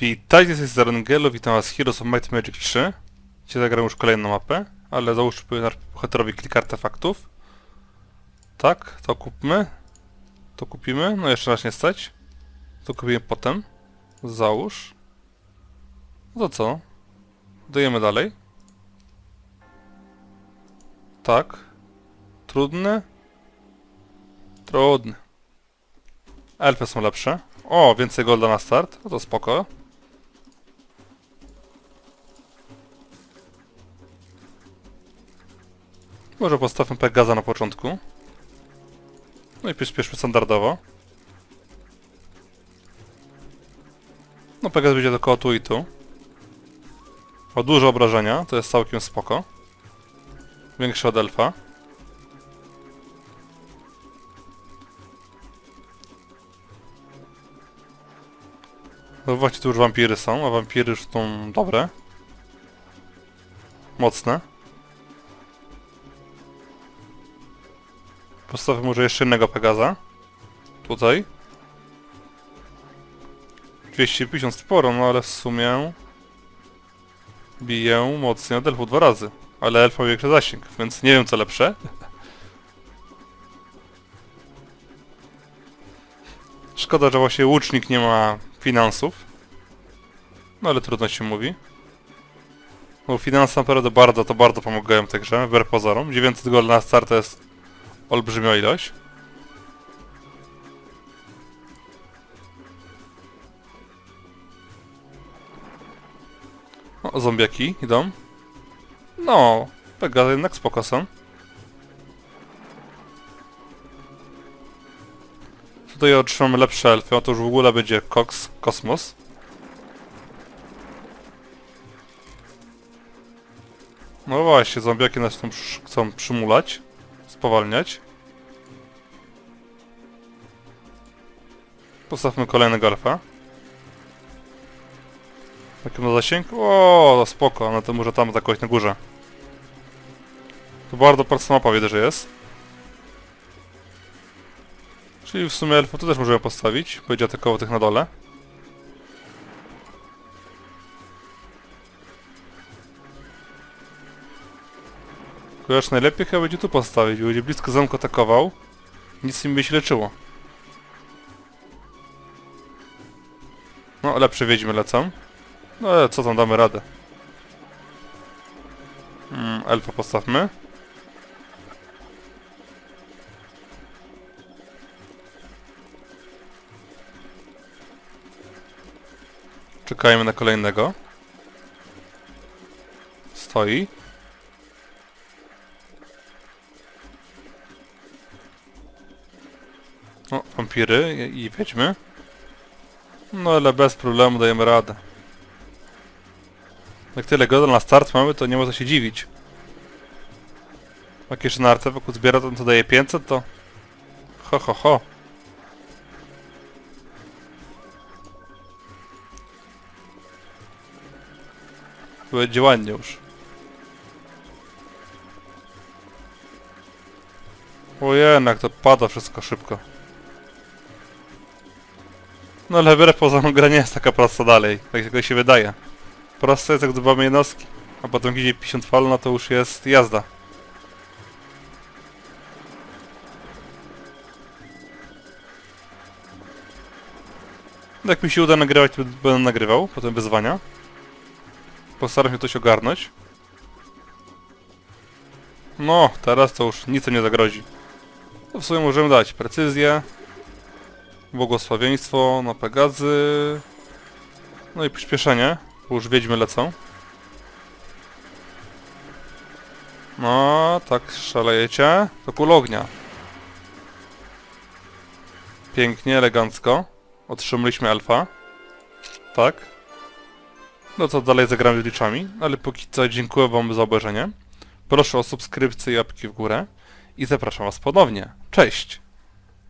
Witajcie z Zarangelo, witam was Heroes of Might Magic 3. Dzisiaj zagram już kolejną mapę, ale załóżmy bohaterowi kilka artefaktów. Tak, to kupmy. To kupimy, no jeszcze raz nie stać. To kupimy potem. Załóż. No to co? Dajemy dalej. Tak. Trudny? Trudny. Elfy są lepsze. O, więcej golda na start. No to spoko. Może postawmy Pegaza na początku. No i przyspieszmy standardowo. No Pegaz będzie tylko tu i tu. Ma dużo obrażenia, to jest całkiem spoko. Większy od elfa. No właśnie tu już wampiry są, a wampiry już są dobre. Mocne. Postawmy może jeszcze innego Pegaza. Tutaj. 250 sporo, no ale w sumie... Biję mocniej od elfu dwa razy. Ale elf ma większy zasięg, więc nie wiem co lepsze. Szkoda, że właśnie łucznik nie ma finansów. No ale trudno się mówi. No finanse naprawdę bardzo, to bardzo pomagają w tej grze, wbrew pozorom. 900 gol na start to jest olbrzymia ilość. O, zombiaki idą. No, Pegazy jednak spoko są. Tutaj otrzymamy lepsze elfy, a to już w ogóle będzie Cox, Kosmos. No właśnie, zombiaki nas chcą przymulać, spowalniać. Postawmy kolejnego alfa. Taki ma zasięg? O, no spoko, no to może tam atakować na górze. To bardzo prosta mapa widzę, że jest. Czyli w sumie elfów tu też możemy postawić, będzie atakował tych na dole. Chociaż najlepiej chyba będzie tu postawić, bo będzie blisko zamku atakował. Nic im by się leczyło. No, lepsze wiedźmy lecą. No ale co tam, damy radę. Mm, elfa postawmy. Czekajmy na kolejnego. Stoi. Wampiry i, wiedźmy. No ale bez problemu dajemy radę. Jak tyle godzin na start mamy, to nie ma co się dziwić. Jak jeszcze na artefakt zbiera, to, to daje 500, to... Ho, ho, ho. Będzie ładnie już. O jednak to pada wszystko szybko. No ale wbrew pozorom gra nie jest taka prosta dalej, tak jak się wydaje. Proste jest jak dbamy jednostki, a potem idzie 50 fal, no to już jest jazda. No Jak mi się uda nagrywać, to będę nagrywał, potem wyzwania. Postaram się coś ogarnąć. No, teraz to już nic nie zagrozi. To w sumie możemy dać precyzję, błogosławieństwo na Pegazy, no i przyspieszenie, bo już wiedźmy lecą. No, tak szalejecie. To kul ognia. Pięknie, elegancko. Otrzymaliśmy alfa. Tak. No co dalej zagramy z liczami, ale póki co dziękuję wam za obejrzenie. Proszę o subskrypcję i łapki w górę. I zapraszam was ponownie. Cześć!